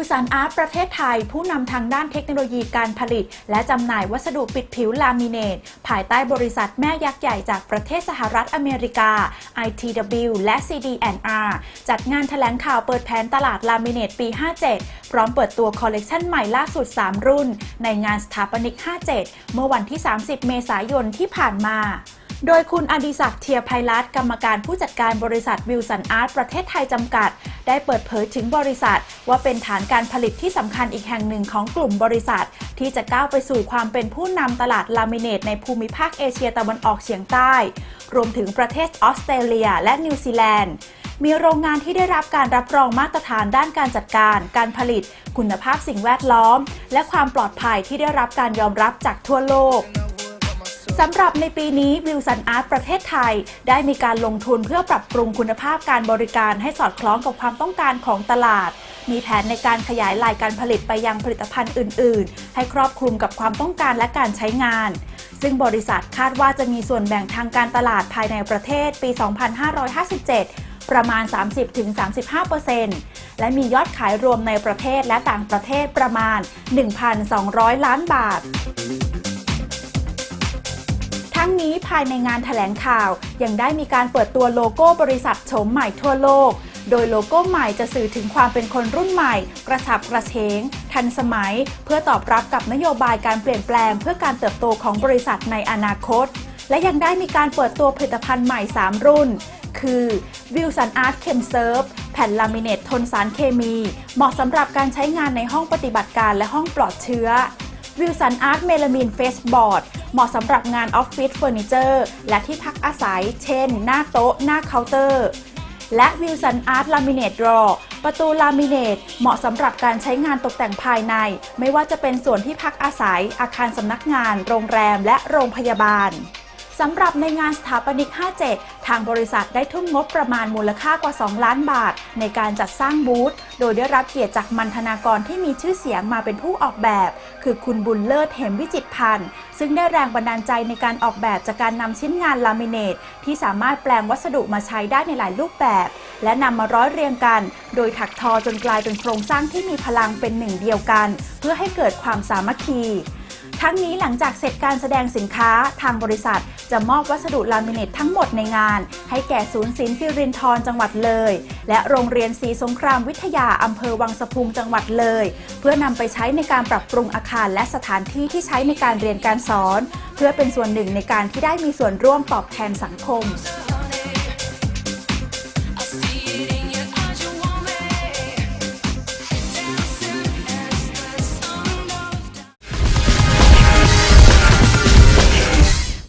วสันอาร์ตประเทศไทย ผู้นำทางด้านเทคโนโลยีการผลิต และจำหน่ายวัสดุปิดผิวลามิเนต ภายใต้บริษัทแม่ยักษ์ใหญ่จากประเทศสหรัฐอเมริกา ITW และ CD&R จัดงานแถลงข่าวเปิดแผนตลาดลามิเนตปี 57 พร้อมเปิดตัวคอลเลกชันใหม่ล่าสุด 3 รุ่น ในงานสถาปนิก 57 เมื่อวันที่ 30 เมษายนที่ผ่านมาโดยคุณอดิศักดิ์เทียไพลัสกรรมการผู้จัดการบริษัทวิลสันอาร์ตประเทศไทยจำกัด ได้เปิดเผยถึงบริษัท ว่าเป็นฐานการผลิตที่สำคัญอีกแห่งหนึ่งของกลุ่มบริษัท ที่จะก้าวไปสู่ความเป็นผู้นำตลาดลามิเนตในภูมิภาคเอเชียตะวันออกเฉียงใต้ รวมถึงประเทศออสเตรเลีย และนิวซีแลนด์มีโรงงานที่ได้รับการรับรองมาตรฐานด้านการจัดการ การผลิต คุณภาพสิ่งแวดล้อม และความปลอดภัยที่ได้รับการยอมรับจากทั่วโลก สำหรับในปีนี้วิลสันอาร์ตประเทศไทย ได้มีการลงทุนเพื่อปรับปรุงคุณภาพการบริการให้สอดคล้องกับความต้องการของตลาด มีแผนในการขยายลายการผลิตไปยังผลิตภัณฑ์อื่น ๆ ให้ครอบคลุมกับความต้องการและการใช้งาน ซึ่งบริษัทคาดว่าจะมีส่วนแบ่งทางการตลาดภายในประเทศปี 2557ประมาณ 30-35%และมียอดขายรวมในประเทศและต่างประเทศประมาณ 1,200 ล้านบาท ทั้งนี้ภายในงานแถลงข่าว ยังได้มีการเปิดตัวโลโก้บริษัทโฉมใหม่ทั่วโลก โดยโลโก้ใหม่จะสื่อถึงความเป็นคนรุ่นใหม่ กระฉับกระเฉง ทันสมัย เพื่อตอบรับกับนโยบายการเปลี่ยนแปลง เพื่อการเติบโตของบริษัทในอนาคต และยังได้มีการเปิดตัวผลิตภัณฑ์ใหม่ 3 รุ่น คือ Wilson Art Chem Serve แผ่นลามิเนตทนสารเคมี เหมาะสำหรับการใช้งานในห้องปฏิบัติการและห้องปลอดเชื้อวิลสันอาร์ตเมลามินเฟสบอร์ด เหมาะสำหรับงานออฟฟิศเฟอร์นิเจอร์และที่พักอาศัย เช่น หน้าโต๊ะ หน้าเคาน์เตอร์ และวิลสันอาร์ตลามิเนตรอประตูลามิเนตเหมาะสำหรับการใช้งานตกแต่งภายใน ไม่ว่าจะเป็นส่วนที่พักอาศัย อาคารสำนักงาน โรงแรม และโรงพยาบาลสำหรับในงานสถาปนิก 57 ทางบริษัทได้ทุ่มงบประมาณมูลค่ากว่า 2 ล้านบาท ในการจัดสร้างบูธ โดยได้รับเกียรติจากมันธนากรที่มีชื่อเสียงมาเป็นผู้ออกแบบ คือคุณบุญเลิศเหมวิจิตพันธ์ ซึ่งได้แรงบันดาลใจในการออกแบบจากการนำชิ้นงานลามิเนตที่สามารถแปลงวัสดุมาใช้ได้ในหลายรูปแบบ และนำมาร้อยเรียงกัน โดยถักทอจนกลายเป็นโครงสร้างที่มีพลังเป็นหนึ่งเดียวกัน เพื่อให้เกิดความสามัคคี ทั้งนี้หลังจากเสร็จการแสดงสินค้าทางบริษัท จะมอบวัสดุลามิเนตทั้งหมดในงาน ให้แก่ศูนย์ศิลป์สิรินทรจังหวัดเลย และโรงเรียนศรีสงครามวิทยาอำเภอวังสะพุงจังหวัดเลย เพื่อนำไปใช้ในการปรับปรุงอาคารและสถานที่ที่ใช้ในการเรียนการสอน เพื่อเป็นส่วนหนึ่งในการที่ได้มีส่วนร่วมตอบแทนสังคม